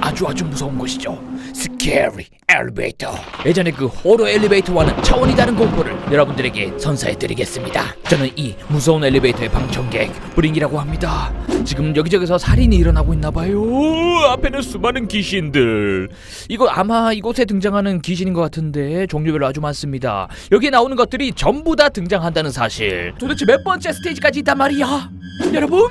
아주 아주 무서운 곳이죠. Scary Elevator. 예전에 그 호러 엘리베이터와는 차원이 다른 공포를 여러분들에게 선사해드리겠습니다. 저는 이 무서운 엘리베이터의 방청객 브링이라고 합니다. 지금 여기저기서 살인이 일어나고 있나봐요. 앞에는 수많은 귀신들. 이거 아마 이곳에 등장하는 귀신인 것 같은데 종류별로 아주 많습니다. 여기에 나오는 것들이 전부 다 등장한다는 사실. 도대체 몇 번째 스테이지까지 있단 말이야? 여러분?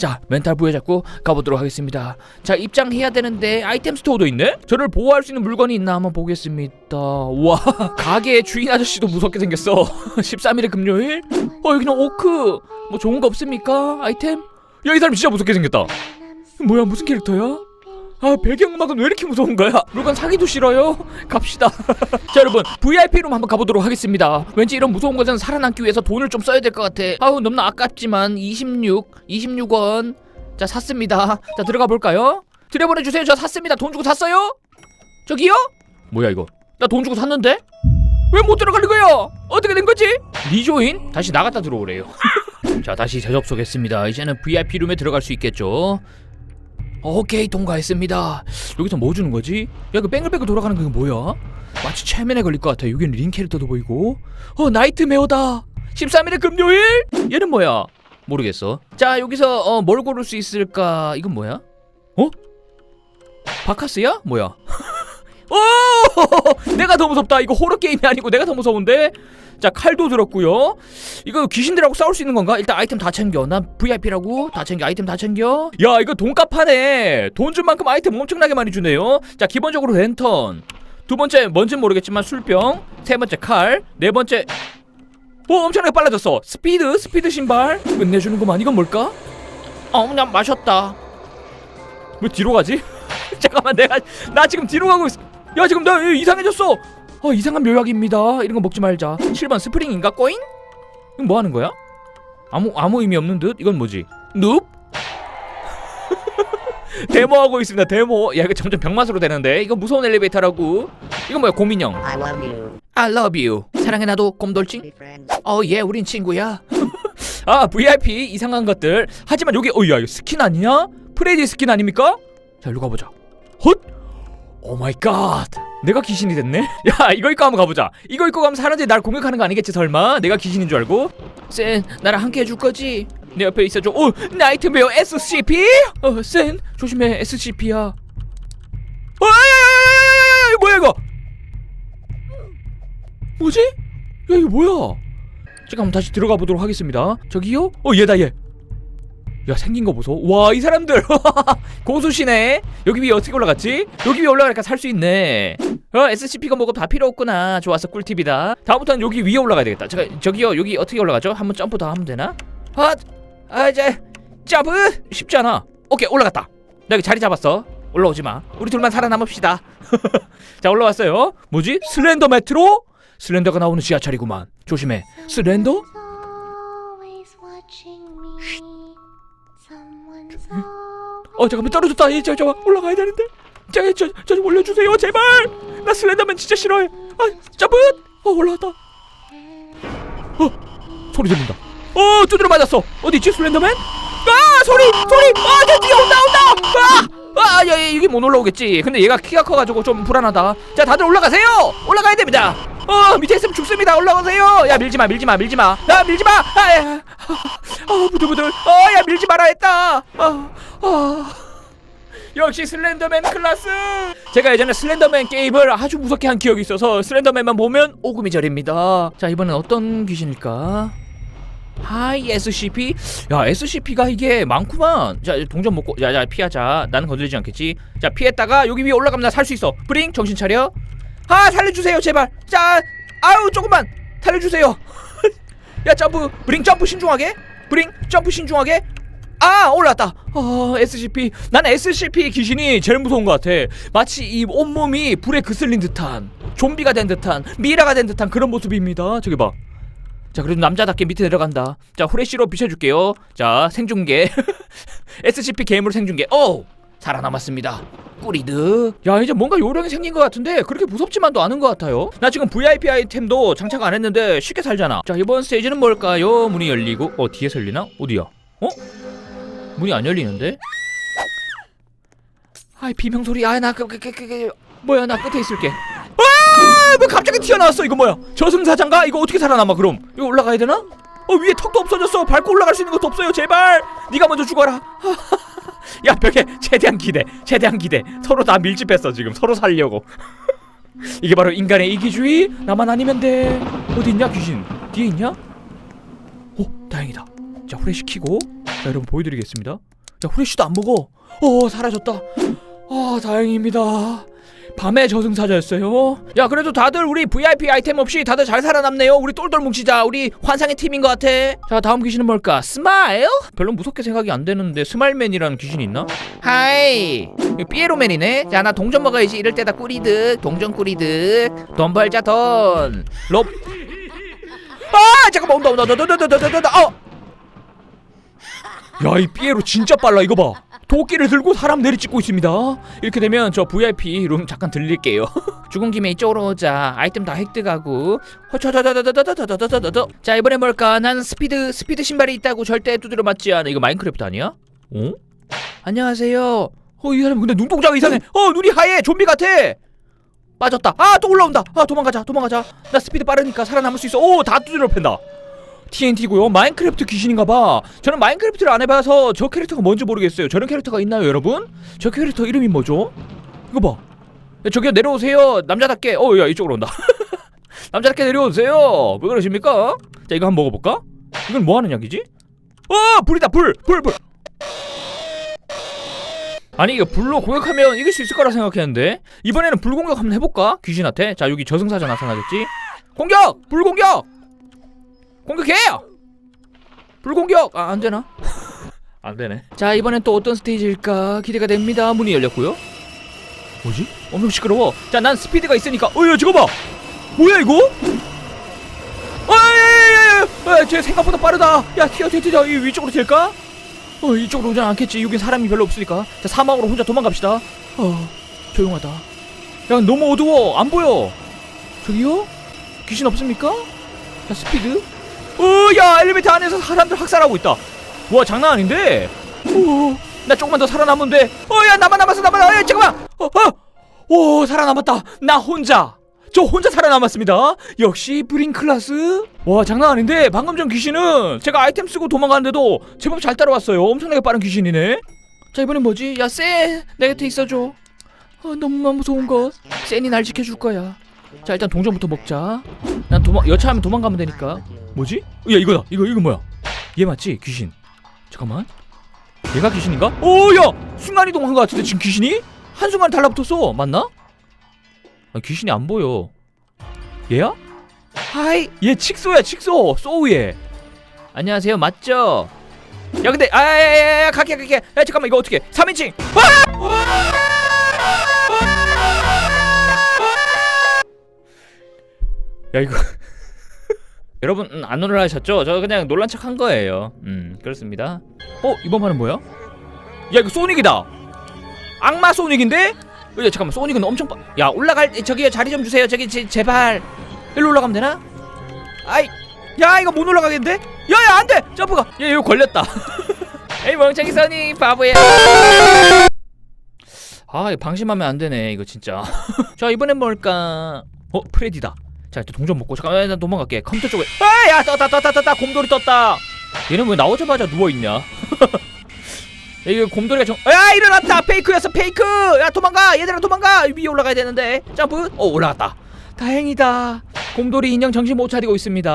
자 멘탈 부여잡고 가보도록 하겠습니다 자 입장해야 되는데 아이템 스토어도 있네? 저를 보호할 수 있는 물건이 있나 한번 보겠습니다 와 가게 주인 아저씨도 무섭게 생겼어 13일에 금요일? 어 여기는 오크 뭐 좋은 거 없습니까? 아이템? 야 이 사람 진짜 무섭게 생겼다 뭐야 무슨 캐릭터야? 아 배경음악은 왜 이렇게 무서운 거야? 물건 사기도 싫어요? 갑시다 자 여러분 VIP룸 한번 가보도록 하겠습니다 왠지 이런 무서운 곳은 살아남기 위해서 돈을 좀 써야 될 것 같아 아우 너무나 아깝지만 26 26원 자 샀습니다 자 들어가 볼까요? 들여보내 주세요 저 샀습니다 돈 주고 샀어요? 저기요? 뭐야 이거 나 돈 주고 샀는데? 왜 못 들어가는 거야? 어떻게 된 거지? 리조인? 다시 나갔다 들어오래요 자 다시 재접속했습니다 이제는 VIP룸에 들어갈 수 있겠죠 오케이 통과했습니다. 여기서 뭐 주는 거지? 야 그 뱅글뱅글 돌아가는 거 뭐야? 마치 최면에 걸릴 것 같아. 여기는 린 캐릭터도 보이고. 어 나이트메어다. 13일의 금요일? 얘는 뭐야? 모르겠어. 자 여기서 어, 뭘 고를 수 있을까? 이건 뭐야? 어? 바카스야? 뭐야? 오! 내가 더 무섭다. 이거 호러 게임이 아니고 내가 더 무서운데. 자 칼도 들었고요. 이거 귀신들하고 싸울 수 있는 건가? 일단 아이템 다 챙겨. 난 VIP라고 다 챙겨. 아이템 다 챙겨. 야 이거 돈값 하네. 돈 준 만큼 아이템 엄청나게 많이 주네요. 자 기본적으로 랜턴. 두 번째 뭔진 모르겠지만 술병. 세 번째 칼. 네 번째 오 엄청나게 빨라졌어. 스피드 스피드 신발. 끝내주는구만. 이건 뭘까? 어 그냥 마셨다. 왜 뒤로 가지? 잠깐만 내가 나 지금 뒤로 가고 있어. 야 지금 나 이상해졌어. 어 이상한 묘약입니다. 이런 거 먹지 말자. 7번 스프링인가 꼬잉? 이건 뭐 하는 거야? 아무 아무 의미 없는 듯. 이건 뭐지? 눕? 데모하고 있습니다. 데모. 야 이거 점점 병맛으로 되는데. 이거 무서운 엘리베이터라고. 이건 뭐야? 고민형. I love you. I love you. 사랑해 나도 곰돌찡. Be friends. 어, 예, 우린 친구야. 아, VIP 이상한 것들. 하지만 여기 어, 야, 이거 스킨 아니냐? 프레디 스킨 아닙니까? 자, 일로 가보자. 헛! 오 마이 갓. 내가 귀신이 됐네. 야, 이거 입고 한번 가보자. 이거 입고 가면 사람들이 날 공격하는 거 아니겠지 설마? 내가 귀신인 줄 알고? 센, 나랑 함께 해줄 거지? 내 옆에 있어줘. 오, 나이트메어 SCP? 어, 센, 조심해. SCP야. 어, 야, 야, 야, 야, 야, 야, 뭐야 이거? 뭐지? 야 이거 뭐야? 잠깐 다시 들어가 보도록 하겠습니다. 저기요? 어 얘다 얘. 야 생긴 거 보소. 와 이 사람들 고수시네. 여기 위에 어떻게 올라갔지? 여기 위에 올라가니까 살 수 있네. 어 SCP가 뭐가 다 필요 없구나. 좋았어 꿀팁이다. 다음부터는 여기 위에 올라가야 되겠다. 잠깐 저기요 여기 어떻게 올라가죠? 한번 점프 더 하면 되나? 아, 아 이제 점프 쉽지 않아. 오케이 올라갔다. 나 여기 자리 잡았어. 올라오지 마. 우리 둘만 살아남읍시다. 자 올라왔어요. 뭐지? 슬렌더 메트로? 슬렌더가 나오는 지하철이구만. 조심해. 슬렌더? 어 잠깐만 떨어졌다. 이, 저, 저 올라가야 되는데. 저, 저, 저 좀 올려주세요, 제발. 나 슬렌더맨 진짜 싫어해. 아, 점프. 어 올라왔다. 어 소리 들린다. 어 두드려 맞았어. 어디 있지 슬렌더맨? 아 소리 소리. 아저 뒤에 온다 온다. 아. 아, 야, 야, 이게 못 올라오겠지. 근데 얘가 키가 커가지고 좀 불안하다. 자, 다들 올라가세요. 올라가야 됩니다. 어, 밑에 있으면 죽습니다. 올라가세요. 야, 밀지 마, 밀지 마, 밀지 마. 야, 밀지 마. 아, 야, 아, 부들부들. 어, 야, 밀지 말아 했다. 아, 아. 역시 슬렌더맨 클라스. 제가 예전에 슬렌더맨 게임을 아주 무섭게 한 기억이 있어서 슬렌더맨만 보면 오금이 저립니다. 자, 이번엔 어떤 귀신일까? 하이 SCP 야 SCP가 이게 많구만. 자 동전 먹고 야야 피하자. 나는 건드리지 않겠지? 자 피했다가 여기 위에 올라가면 나 살 수 있어. 브링 정신 차려. 아 살려주세요 제발. 자 아유 조금만. 살려주세요. 야 점프. 브링 점프 신중하게. 브링 점프 신중하게. 아 올랐다. 어 SCP 난 SCP 귀신이 제일 무서운 것 같아. 마치 이 온몸이 불에 그슬린 듯한 좀비가 된 듯한 미라가 된 듯한 그런 모습입니다. 저기 봐 자 그래도 남자답게 밑에 내려간다. 자 후레쉬로 비춰줄게요. 자 생중계. SCP 게임으로 생중계. 오! 살아남았습니다. 꾸리드. 야 이제 뭔가 요령이 생긴 것 같은데 그렇게 무섭지만도 않은 것 같아요. 나 지금 VIP 아이템도 장착 안 했는데 쉽게 살잖아. 자 이번 스테이지는 뭘까요? 문이 열리고 어 뒤에서 열리나? 어디야? 어? 문이 안 열리는데? 아이 비명 소리. 아나 그, 그, 그, 그, 그, 뭐야? 나 끝에 있을게 아, 뭐 갑자기 튀어나왔어. 이거 뭐야? 저승사자인가? 이거 어떻게 살아남아 그럼? 이거 올라가야 되나? 어 위에 턱도 없어졌어. 밟고 올라갈 수 있는 것도 없어요. 제발! 네가 먼저 죽어라. 야 벽에 최대한 기대. 최대한 기대. 서로 다 밀집했어 지금. 서로 살려고. 이게 바로 인간의 이기주의? 나만 아니면 돼. 어디 있냐 귀신? 뒤에 있냐? 오 다행이다. 자 후레쉬 키고. 자 여러분 보여드리겠습니다. 자 후레쉬도 안 먹어. 어 사라졌다. 아 다행입니다 밤의 저승사자였어요. 야 그래도 다들 우리 VIP 아이템 없이 다들 잘 살아남네요. 우리 똘똘 뭉치자. 우리 환상의 팀인 것 같아. 자 다음 귀신은 뭘까? 스마일? 별로 무섭게 생각이 안 되는데 스마일맨이라는 귀신이 있나? 하이 이거 삐에로맨이네. 자 나 동전 먹어야지. 이럴 때다 꾸리득. 동전 꾸리득. 돈 벌자 돈. 롭. 아 잠깐만 온다 온다 온다 온다 온다 온다. 어. 야이 삐에로 진짜 빨라 이거 봐 도끼를 들고 사람 내리찍고 있습니다. 이렇게 되면 저 VIP 룸 잠깐 들릴게요. 죽은 김에 이쪽으로 오자. 아이템 다 획득하고. 자 이번에 뭘까? 난 스피드 스피드 신발이 있다고 절대 두드려 맞지 않아. 이거 마인크래프트 아니야? 어? 안녕하세요. 어 이 사람 근데 눈동자가 이상해. 어 눈이 하얘. 좀비 같아. 빠졌다. 아 또 올라온다. 아 도망가자. 도망가자. 나 스피드 빠르니까 살아남을 수 있어. 오다 두드려 팬다 TNT고요. 마인크래프트 귀신인가봐. 저는 마인크래프트를 안 해봐서 저 캐릭터가 뭔지 모르겠어요. 저런 캐릭터가 있나요, 여러분? 저 캐릭터 이름이 뭐죠? 이거 봐. 야, 저기요 내려오세요. 남자답게. 어, 야 이쪽으로 온다. 남자답게 내려오세요. 왜 그러십니까? 자 이거 한번 먹어볼까? 이건 뭐 하는 약이지? 어, 불이다 불, 불, 불. 아니 이거 불로 공격하면 이길 수 있을 거라 생각했는데 이번에는 불 공격 한번 해볼까? 귀신한테. 자 여기 저승사자 나타나겠지? 공격! 불 공격! 공격해요! 불공격! 아, 안 되나? 안 되네. 자, 이번엔 또 어떤 스테이지일까 기대가 됩니다. 문이 열렸고요. 뭐지? 엄청 시끄러워. 자, 난 스피드가 있으니까. 어, 야, 저거 봐. 뭐야 이거? 아, 야, 야, 야, 야, 쟤 생각보다 빠르다. 야, 튀어, 튀어, 튀어. 이 위쪽으로 튈까? 어, 이쪽으로 오지 않겠지. 여긴 사람이 별로 없으니까. 자, 사막으로 혼자 도망갑시다. 어, 조용하다. 야, 너무 어두워. 안 보여. 저기요? 귀신 없습니까? 자, 스피드. 어, 야, 엘리베이터 안에서 사람들 학살하고 있다. 와, 장난 아닌데? 오, 나 조금만 더 살아남으면 돼. 어, 야, 나만 남았어, 나만 남았어. 야, 잠깐만. 어, 어. 오, 살아남았다. 나 혼자. 저 혼자 살아남았습니다. 역시 브링클라스. 와, 장난 아닌데? 방금 전 귀신은 제가 아이템 쓰고 도망갔는데도 제법 잘 따라왔어요. 엄청나게 빠른 귀신이네. 자, 이번엔 뭐지? 야, 쎄. 내 곁에 있어줘. 어, 너무나 무서운 것. 쎄니 날 지켜줄 거야. 자, 일단 동전부터 먹자. 난 도망, 여차하면 도망가면 되니까. 뭐지? 야 이거다. 이거 이거 뭐야? 얘 맞지? 귀신. 잠깐만. 얘가 귀신인가? 오야! 순간이동한 것 같은데 지금 귀신이? 한순간에 달라붙었어. 맞나? 아, 귀신이 안 보여. 얘야? 하이! 얘 칙소야 칙소. 소우 얘 안녕하세요. 맞죠? 야 근데 아야야야 갈게 갈게. 야 잠깐만 이거 어떻게 3인칭. 야 이거 여러분 음, 안 놀라셨죠? 저 그냥 놀란 척 한 거예요. 음 그렇습니다. 어 이번 판은 뭐야? 야 이거 소닉이다. 악마 소닉인데? 야 잠깐만 소닉은 엄청 빠... 야 올라갈 저기 자리 좀 주세요. 저기 제, 제발 일로 올라가면 되나? 아이 야 이거 못 올라가겠는데? 야야 안돼 점프가 야 이거 걸렸다. 에이 멍청이 소닉 바보야. 아 방심하면 안 되네 이거 진짜. 자 이번엔 뭘까? 어 프레디다. 자 일단 동전 먹고 잠깐만 나 도망갈게. 컴퓨터 쪽에. 아야 떴다 떴다 떴다 곰돌이 떴다. 얘는 왜 나오자마자 누워있냐? 이거 곰돌이가 좀야 일어났다. 페이크였어 페이크. 야 도망가. 얘들아 도망가. 위에 올라가야 되는데. 점프. 어 올라갔다. 다행이다. 곰돌이 인형 정신 못 차리고 있습니다.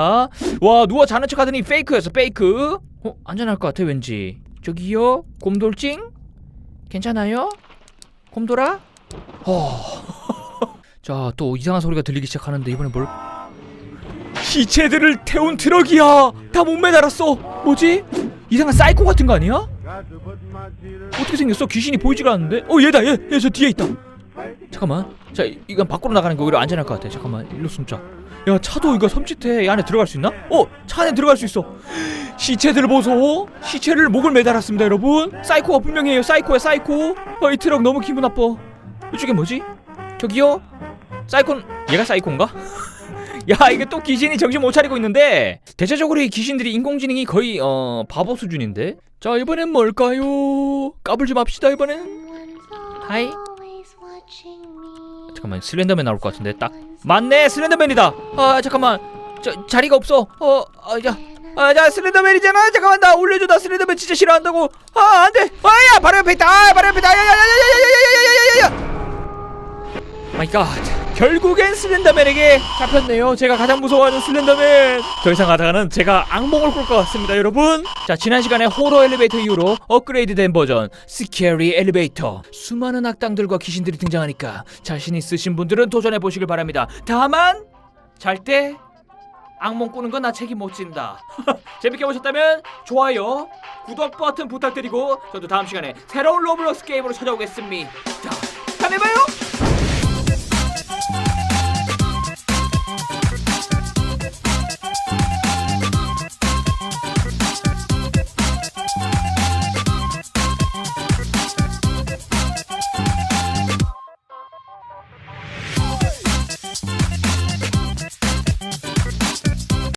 와 누워 자는 척 하더니 페이크였어 페이크. 어 안전할 것 같아 왠지. 저기요? 곰돌찡? 괜찮아요? 곰돌아? 어 자, 또 이상한 소리가 들리기 시작하는데 이번엔 뭘? 시체들을 태운 트럭이야. 다못 매달았어. 뭐지? 이상한 사이코 같은 거 아니야? 어떻게 생겼어? 귀신이 보이지가 않는데? 어, 얘다. 얘, 얘 저 뒤에 있다. 잠깐만. 자, 이- 이건 밖으로 나가는 게 오히려 안전할 것 같아. 잠깐만. 일로 숨자. 야 차도 이거 섬찟해 이 안에 들어갈 수 있나? 어! 차 안에 들어갈 수 있어 시체들을 보소 시체를 목을 매달았습니다 여러분 사이코가 분명해요 사이코야 사이코 어, 이 트럭 너무 기분 나빠 이쪽에 뭐지? 저기요? 사이콘 얘가 사이콘가? 야 이게 또 귀신이 정신 못 차리고 있는데 대체적으로 이 귀신들이 인공지능이 거의 어 바보 수준인데 자 이번엔 뭘까요? 까불지 맙시다 이번엔 me. 잠깐만 슬렌더맨 나올 것 같은데 딱 맞네 슬렌더맨이다 아 잠깐만 저 자리가 없어 어아자 아, 자, 슬렌더맨이잖아. 잠깐만, 나 올려줘. 나 슬렌더맨 진짜 싫어한다고. 아, 안 돼. 아, 야, 바로 옆에 있다. 아, 바로 옆에 있다. 야, 야, 야, 야, 야, 야, 야, 야, 야, 야, 야. 마이 갓. 결국엔 슬렌더맨에게 잡혔네요. 제가 가장 무서워하는 슬렌더맨. 더 이상 하다가는 제가 악몽을 꿀 것 같습니다, 여러분. 자, 지난 시간에 호러 엘리베이터 이후로 업그레이드된 버전 스케리 엘리베이터. 수많은 악당들과 귀신들이 등장하니까 자신 있으신 분들은 도전해 보시길 바랍니다. 다만 잘때 악몽 꾸는 건 나 책임 못 진다. 재밌게 보셨다면 좋아요, 구독 버튼 부탁드리고 저도 다음 시간에 새로운 로블록스 게임으로 찾아오겠습니다. 다음에 봐요.